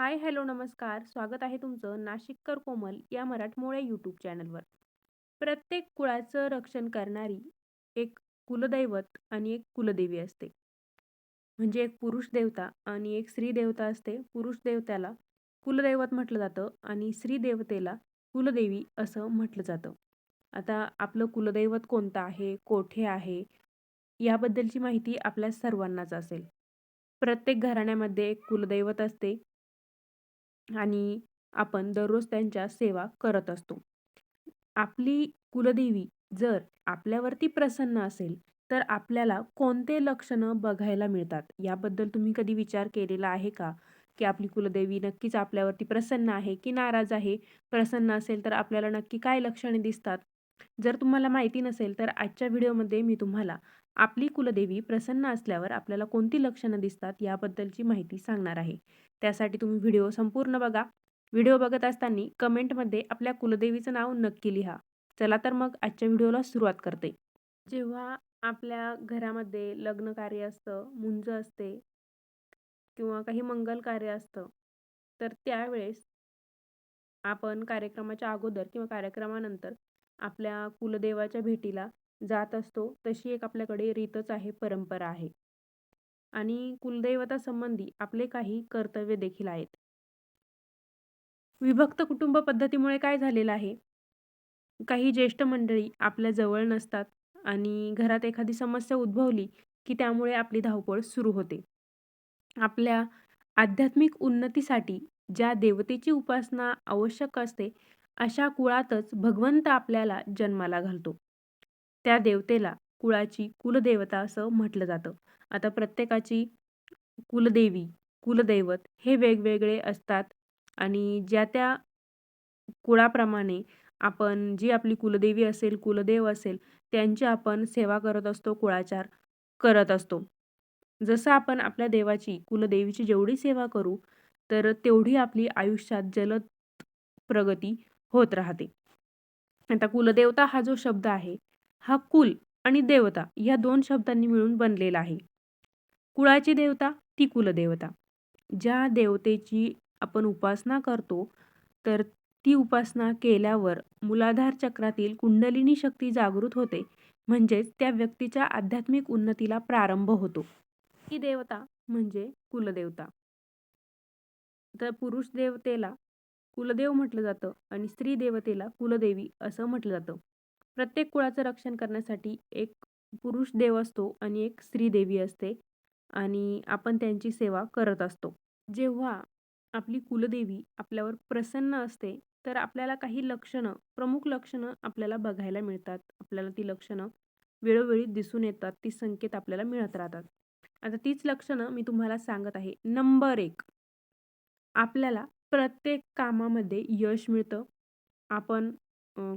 हाय, hello, नमस्कार. स्वागत आहे तुमचं नाशिककर कोमल या मराठमोळ्या यूट्यूब चॅनलवर. प्रत्येक कुळाचं रक्षण करणारी एक कुलदैवत आणि एक कुलदेवी असते. म्हणजे एक पुरुष देवता आणि एक स्त्री देवता असते. पुरुष देवत्याला कुलदैवत म्हटलं जातं आणि स्त्री देवतेला कुलदेवी असं म्हटलं जातं. आता आपलं कुलदैवत कोणतं आहे, कोठे आहे, याबद्दलची माहिती आपल्या सर्वांनाच असेल. प्रत्येक घराण्यामध्ये एक कुलदैवत असते आणि आपण दररोज त्यांच्या सेवा करत असतो. आपली कुलदेवी जर आपल्यावरती प्रसन्न असेल, तर आपल्याला कोणते लक्षणं बघायला मिळतात? याबद्दल तुम्ही कधी विचार केलेला आहे का? की आपली कुलदेवी नक्कीच आपल्यावरती प्रसन्न आहे की नाराज आहे? प्रसन्न असेल तर आपल्याला नक्की काय लक्षणे दिसतात? जर तुम्हाला माहिती नसेल, तर आजच्या व्हिडिओमध्ये मी तुम्हाला आपली कुलदेवी प्रसन्न असल्यावर आपल्याला कोणती लक्षणं दिसतात, याबद्दलची माहिती सांगणार आहे. त्यासाठी तुम्ही व्हिडिओ संपूर्ण बघा. व्हिडिओ बघत असताना कमेंटमध्ये आपल्या कुलदेवीचं नाव नक्की लिहा. चला तर मग आजच्या व्हिडिओला सुरुवात करते. जेव्हा आपल्या घरामध्ये लग्न कार्य असतं, मुंज असते किंवा काही मंगल कार्य असतं, तर त्यावेळेस आपण कार्यक्रमाच्या अगोदर किंवा कार्यक्रमानंतर आपल्या कुलदेवाच्या भेटीला जात असतो. तशी एक आपल्याकडे रीतच आहे, परंपरा आहे. आणि कुलदैवतासंबंधी आपले काही कर्तव्य देखील आहेत. विभक्त कुटुंब पद्धतीमुळे काय झालेलं आहे, काही ज्येष्ठ मंडळी आपल्या जवळ नसतात आणि घरात एखादी समस्या उद्भवली, की त्यामुळे आपली धावपळ सुरू होते. आपल्या आध्यात्मिक उन्नतीसाठी ज्या देवतेची उपासना आवश्यक असते, अशा कुळातच भगवंत आपल्याला जन्माला घालतो. त्या देवतेला कुळाची कुलदेवता असं म्हटलं जातं. आता प्रत्येकाची कुलदेवी, कुलदैवत हे वेगवेगळे असतात आणि ज्या त्या कुळाप्रमाणे आपण जी आपली कुलदेवी असेल, कुलदेव असेल, त्यांची आपण सेवा करत असतो, कुळाचार करत असतो. जसं आपण आपल्या देवाची, कुलदेवीची जेवढी सेवा करू, तर तेवढी आपली आयुष्यात जलद प्रगती होत राहते. आता कुलदेवता हा जो शब्द आहे, हा कुल आणि देवता या दोन शब्दांनी मिळून बनलेला आहे. कुळाची देवता ती कुलदेवता. ज्या देवतेची आपण उपासना करतो, तर ती उपासना केल्यावर मूलाधार चक्रातील कुंडलिनी शक्ती जागृत होते. म्हणजेच त्या व्यक्तीच्या आध्यात्मिक उन्नतीला प्रारंभ होतो. ही देवता म्हणजे कुलदेवता. तर पुरुष देवतेला कुलदेव म्हटलं जातं आणि स्त्री देवतेला कुलदेवी असं म्हटलं जातं. प्रत्येक कुळाचं रक्षण करण्यासाठी एक पुरुष देव असतो आणि एक स्त्री देवी असते आणि आपण त्यांची सेवा करत असतो. जेव्हा आपली कुलदेवी आपल्यावर प्रसन्न असते, तर आपल्याला काही लक्षणं, प्रमुख लक्षणं आपल्याला बघायला मिळतात. आपल्याला ती लक्षणं वेळोवेळी दिसून येतात. ती संकेत आपल्याला मिळत राहतात. आता तीच लक्षणं मी तुम्हाला सांगत आहे. नंबर एक आपल्याला प्रत्येक कामामध्ये यश मिळतं. आपण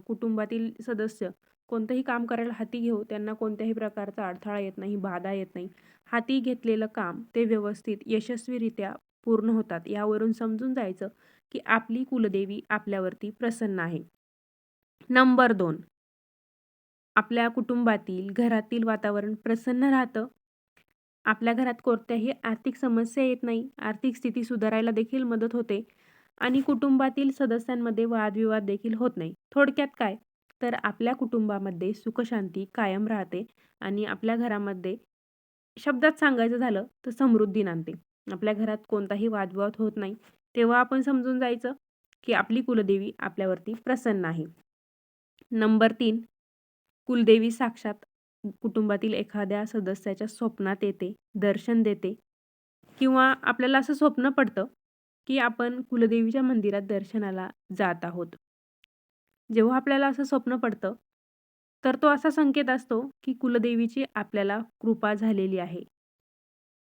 कुटुंबातील सदस्य कोणतंही काम करायला हाती घेऊ, त्यांना कोणत्याही प्रकारचा अडथळा येत नाही, बाधा येत नाही. हाती घेतलेलं काम ते व्यवस्थित यशस्वीरित्या पूर्ण होतात. यावरून समजून जायचं, की आपली कुलदेवी आपल्यावरती प्रसन्न आहे. नंबर दोन आपल्या कुटुंबातील, घरातील वातावरण प्रसन्न राहतं. आपल्या घरात कोणत्याही आर्थिक समस्या येत नाही. आर्थिक स्थिती सुधारायला देखील मदत होते आणि कुटुंबातील सदस्यांमध्ये वादविवाद देखील होत नाही. थोडक्यात काय, तर आपल्या कुटुंबामध्ये सुखशांती कायम राहते आणि आपल्या घरामध्ये शब्दात सांगायचं झालं तर समृद्धी नांदते. आपल्या घरात कोणताही वादविवाद होत नाही. तेव्हा आपण समजून जायचं, की आपली कुलदेवी आपल्यावरती प्रसन्न आहे. नंबर तीन कुलदेवी साक्षात कुटुंबातील एखाद्या सदस्याच्या स्वप्नात येते, दर्शन देते किंवा आपल्याला असं स्वप्न पडतं, की आपण कुलदेवीच्या मंदिरात दर्शनाला जात आहोत. जेव्हा आपल्याला असं स्वप्न पडतं, तर तो असा संकेत असतो, की कुलदेवीची आपल्याला कृपा झालेली आहे.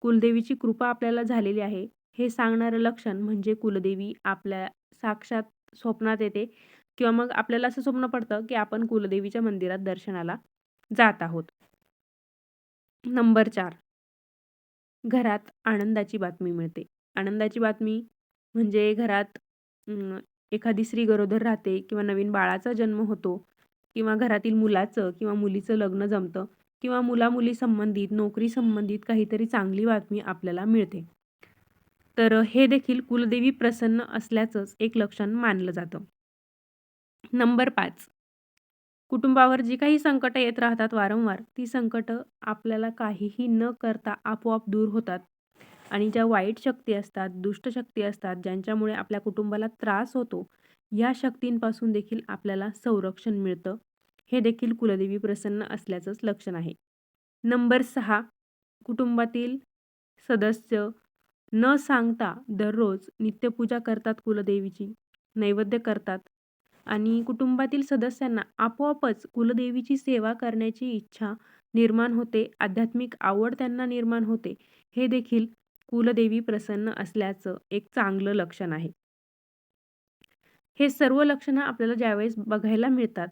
कुलदेवीची कृपा आपल्याला झालेली आहे, हे सांगणारं लक्षण म्हणजे कुलदेवी आपल्या साक्षात स्वप्नात येते किंवा मग आपल्याला असं स्वप्न पडतं, की आपण कुलदेवीच्या मंदिरात दर्शनाला जात आहोत. नंबर चार घरात आनंदाची बातमी मिळते. आनंदाची बातमी म्हणजे घरात एखादी स्त्री गरोदर राहते किंवा नवीन बाळाचा जन्म होतो किंवा घरातील मुलाचं किंवा मुलीचं लग्न जमतं किंवा मुला-मुली संबंधित, नोकरी संबंधित काहीतरी चांगली बातमी आपल्याला मिळते. तर हे देखील कुलदेवी प्रसन्न असल्याचंच एक लक्षण मानलं जातं. नंबर पाच कुटुंबावर जी काही संकटं येत राहतात वारंवार, ती संकटं आपल्याला काहीही न करता आपोआप दूर होतात आणि ज्या वाईट शक्ती असतात, दुष्ट शक्ती असतात, ज्यांच्यामुळे आपल्या कुटुंबाला त्रास होतो, या शक्तींपासून देखील आपल्याला संरक्षण मिळतं. हे देखील कुलदेवी प्रसन्न असल्याचंच लक्षण आहे. नंबर सहा कुटुंबातील सदस्य न सांगता दररोज नित्यपूजा करतात कुलदेवीची, नैवेद्य करतात आणि कुटुंबातील सदस्यांना आपोआपच कुलदेवीची सेवा करण्याची इच्छा निर्माण होते, आध्यात्मिक आवड त्यांना निर्माण होते. हे देखील कुलदेवी प्रसन्न असल्याचं एक चांगलं लक्षण आहे. हे सर्व लक्षणं आपल्याला ज्यावेळेस बघायला मिळतात,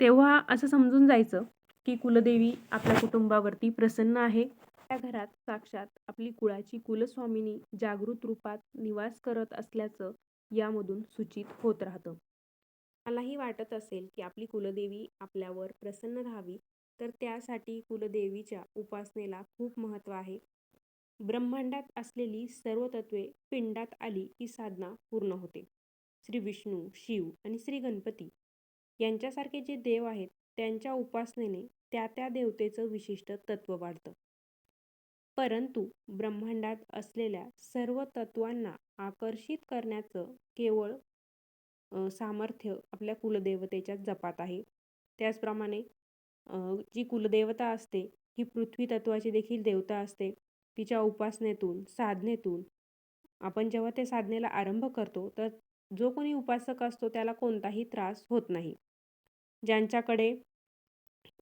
तेव्हा असं समजून जायचं की कुलदेवी आपल्या कुटुंबावरती प्रसन्न आहे. त्या घरात साक्षात आपली कुळाची कुलस्वामिनी जागृत रूपात निवास करत असल्याचं यामधून सूचित होत राहतं. मलाही वाटत असेल की आपली कुलदेवी आपल्यावर प्रसन्न राहावी, तर त्यासाठी कुलदेवीच्या उपासनेला खूप महत्त्व आहे. ब्रह्मांडात असलेली सर्व तत्त्वे पिंडात आली की साधना पूर्ण होते. श्री विष्णू, शिव आणि श्री गणपती यांच्यासारखे जे देव आहेत, त्यांच्या उपासनेने त्या त्या देवतेचं विशिष्ट तत्त्व वाढतं. परंतु ब्रह्मांडात असलेल्या सर्व तत्त्वांना आकर्षित करण्याचं केवळ सामर्थ्य आपल्या कुलदेवतेच्या जपात आहे. त्याचप्रमाणे जी कुलदेवता असते, ही पृथ्वी तत्त्वाची देखील देवता असते. तिच्या उपासनेतून, साधनेतून आपण जेव्हा ते साधनेला आरंभ करतो, तर जो कोणी उपासक असतो त्याला कोणताही त्रास होत नाही. ज्यांच्याकडे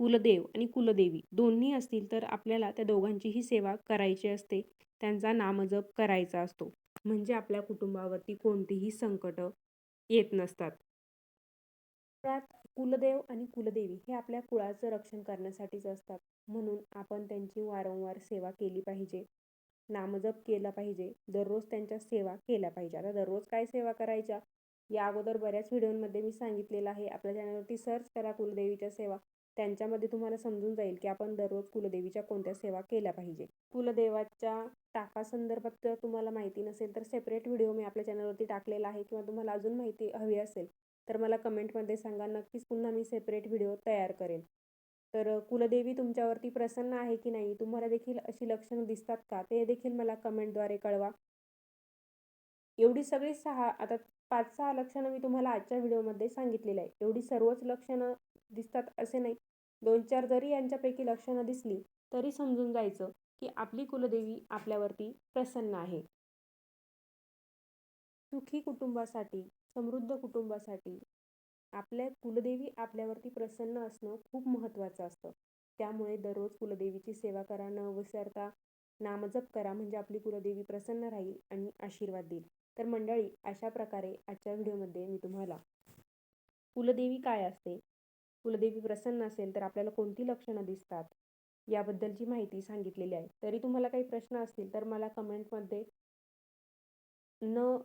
कुलदेव आणि कुलदेवी दोन्ही असतील, तर आपल्याला त्या दोघांचीही सेवा करायची असते. त्यांचा नामजप करायचा असतो. म्हणजे आपल्या कुटुंबावरती कोणतीही संकटं येत नसतात. त्यात कुलदेव आणि कुलदेवी हे आपल्या कुळाचं रक्षण करण्यासाठीच असतात. म्हणून आपण त्यांची वारंवार सेवा केली पाहिजे. नामजप केला पाहिजे. दररोज त्यांच्या सेवा केल्या पाहिजे. आता दररोज काय सेवा करायच्या, या अगोदर बऱ्याच व्हिडिओमध्ये मी सांगितलेलं आहे. आपल्या चॅनलवरती सर्च करा कुलदेवीच्या सेवा. त्यांच्यामध्ये तुम्हाला समजून जाईल की आपण दररोज कुलदेवीच्या कोणत्या सेवा केल्या पाहिजे. कुलदेवाच्या टाकासंदर्भात जर तुम्हाला माहिती नसेल, तर सेपरेट व्हिडिओ मी आपल्या चॅनलवरती टाकलेला आहे किंवा तुम्हाला अजून माहिती हवी असेल, तर मला कमेंटमध्ये सांगा. नक्कीच पुन्हा मी सेपरेट व्हिडिओ तयार करेन. तर कुलदेवी तुमच्यावरती प्रसन्न आहे की नाही, तुम्हाला देखील अशी लक्षणं दिसतात का, ते देखील मला कमेंटद्वारे कळवा. एवढी सगळी सहा आता पाच सहा लक्षणं मी तुम्हाला आजच्या व्हिडिओमध्ये सांगितलेली आहे. एवढी सर्वच लक्षणं दिसतात असे नाही. दोन चार जरी यांच्यापैकी लक्षणं दिसली, तरी समजून जायचं की आपली कुलदेवी आपल्यावरती प्रसन्न आहे. सुखी कुटुंबासाठी, समृद्ध कुटुंबासाठी आपल्या कुलदेवी आपल्यावरती प्रसन्न असणं खूप महत्त्वाचं असतं. त्यामुळे दररोज कुलदेवीची सेवा करा, न विसरता नामजप करा. म्हणजे आपली कुलदेवी प्रसन्न राहील आणि आशीर्वाद देईल. तर मंडळी, अशा प्रकारे आजच्या व्हिडिओमध्ये मी तुम्हाला कुलदेवी काय असते, कुलदेवी प्रसन्न असेल तर आपल्याला कोणती लक्षणं दिसतात, याबद्दलची माहिती सांगितलेली आहे. तरी तुम्हाला काही प्रश्न असतील, तर मला कमेंटमध्ये न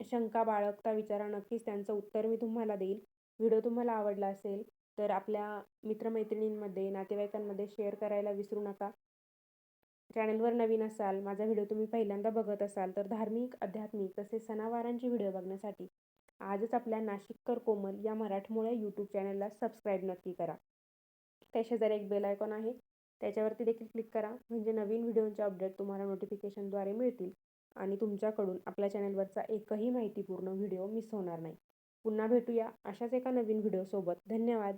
शंका बाळगता विचारा. नक्कीच त्यांचं उत्तर मी तुम्हाला देईल. व्हिडिओ तुम्हाला आवडला असेल, तर आपल्या मित्रमैत्रिणींमध्ये, नातेवाईकांमध्ये शेअर करायला विसरू नका. चॅनलवर नवीन असाल, माझा व्हिडिओ तुम्ही पहिल्यांदा बघत असाल, तर धार्मिक, आध्यात्मिक तसेच सणावारांचे व्हिडिओ बघण्यासाठी आजच आपल्या नाशिककर कोमल या मराठमोळ्या यूट्यूब चॅनलला सबस्क्राईब नक्की करा. त्या शेजारी एक बेल आयकॉन आहे, त्याच्यावरती देखील क्लिक करा. म्हणजे नवीन व्हिडिओंचे अपडेट तुम्हाला नोटिफिकेशनद्वारे मिळतील आणि तुमच्याकडून आपल्या चॅनलवरचा एकही माहितीपूर्ण व्हिडिओ मिस होणार नाही. पुन्हा भेटूया अशाच एका नवीन व्हिडिओसोबत. धन्यवाद.